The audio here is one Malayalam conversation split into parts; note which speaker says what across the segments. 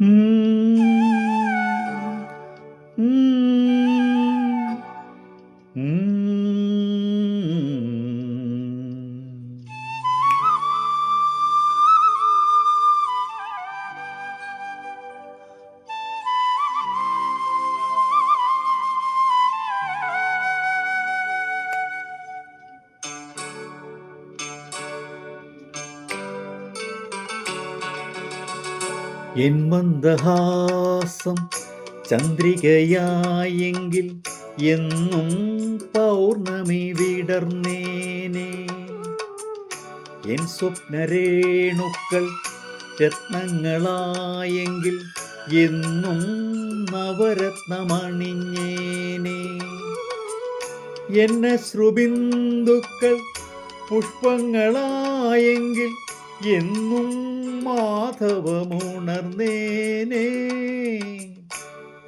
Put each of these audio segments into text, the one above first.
Speaker 1: Mm. എൻ മന്ദഹാസം ചന്ദ്രികയായെങ്കിൽ എന്നും പൗർണമി വിടർന്നേനെ. എൻ സ്വപ്നരേണുക്കൾ രത്നങ്ങളായെങ്കിൽ എന്നും നവരത്നമണിഞ്ഞേനെ. എന്നെ ശ്രുബിന്ദുക്കൾ പുഷ്പങ്ങളായെങ്കിൽ എന്നും മാധവമുണർന്നേനേ.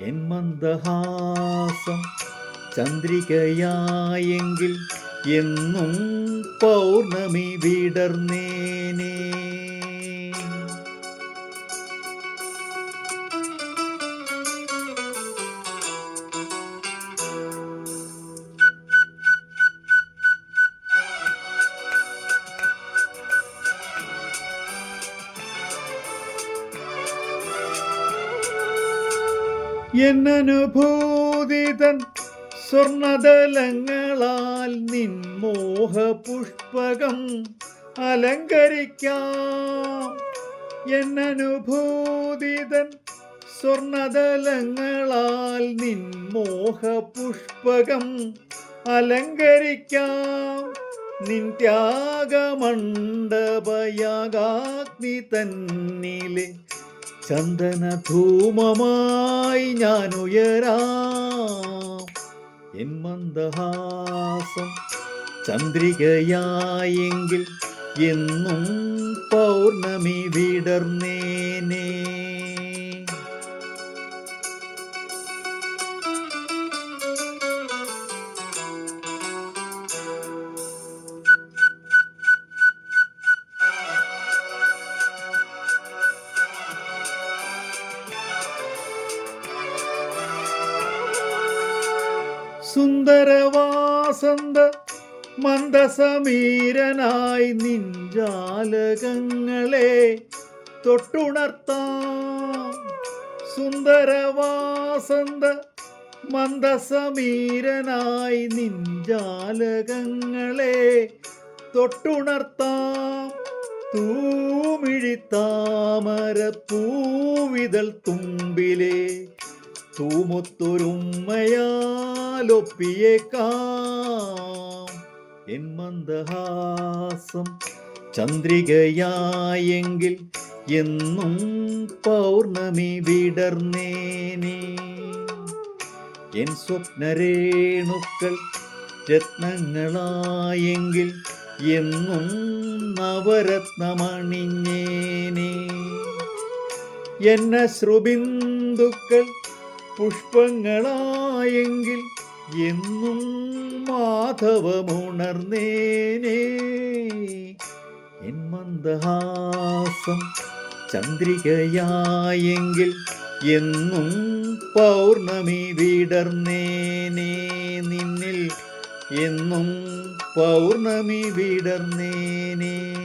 Speaker 1: എൻ മന്ദഹാസം ചന്ദ്രികയായെങ്കിൽ എന്നും പൗർണമി വിടർന്നേനേ. എന്നനുഭൂതിതൻ സ്വർണതലങ്ങളാൽ നിൻ മോഹപുഷ്പകം അലങ്കരിക്കാം. എന്നനുഭൂതിതൻ സ്വർണതലങ്ങളാൽ നിൻ മോഹപുഷ്പകം അലങ്കരിക്കാം. നിൻ ത്യാഗമണ്ഡപയാഗാഗ്നി തന്നിലെ ചന്ദനധൂമമായി ഞാൻ ഉയരാം എൻ മന്ദഹാസം ചന്ദ്രികയായെങ്കിൽ എന്നും പൗർണമി വിടർന്നേനേ. സുന്ദരവാസന്ത മന്ദസമീരനായി നിഞ്ചാലകങ്ങളെ തൊട്ടുണർത്താം. സുന്ദരവാസന്ത മന്ദസമീരനായി നിഞ്ചാലകങ്ങളെ തൊട്ടുണർത്താം. തൂമിഴിത്താമര പൂവിതൽ തുമ്പിലെ തൂമുത്തൊരുമ്മയാലൊപ്പിയേക്കാം എൻ മന്ദഹാസം ചന്ദ്രികയായെങ്കിൽ എന്നും പൗർണമി വിടർന്നേനെ. എൻ സ്വപ്നരേണുക്കൾ രത്നങ്ങളായെങ്കിൽ എന്നും നവരത്നമണിഞ്ഞേനെ. എന്ന ശ്രുബിന്ദുക്കൾ പുഷ്പങ്ങളായെങ്കിൽ എന്നും മാധവമുണർന്നേനേ. എൻ മന്ദഹാസം ചന്ദ്രികയായെങ്കിൽ എന്നും പൗർണമി വിടർന്നേനേ. നിന്നിൽ എന്നും പൗർണമി വിടർന്നേനേ.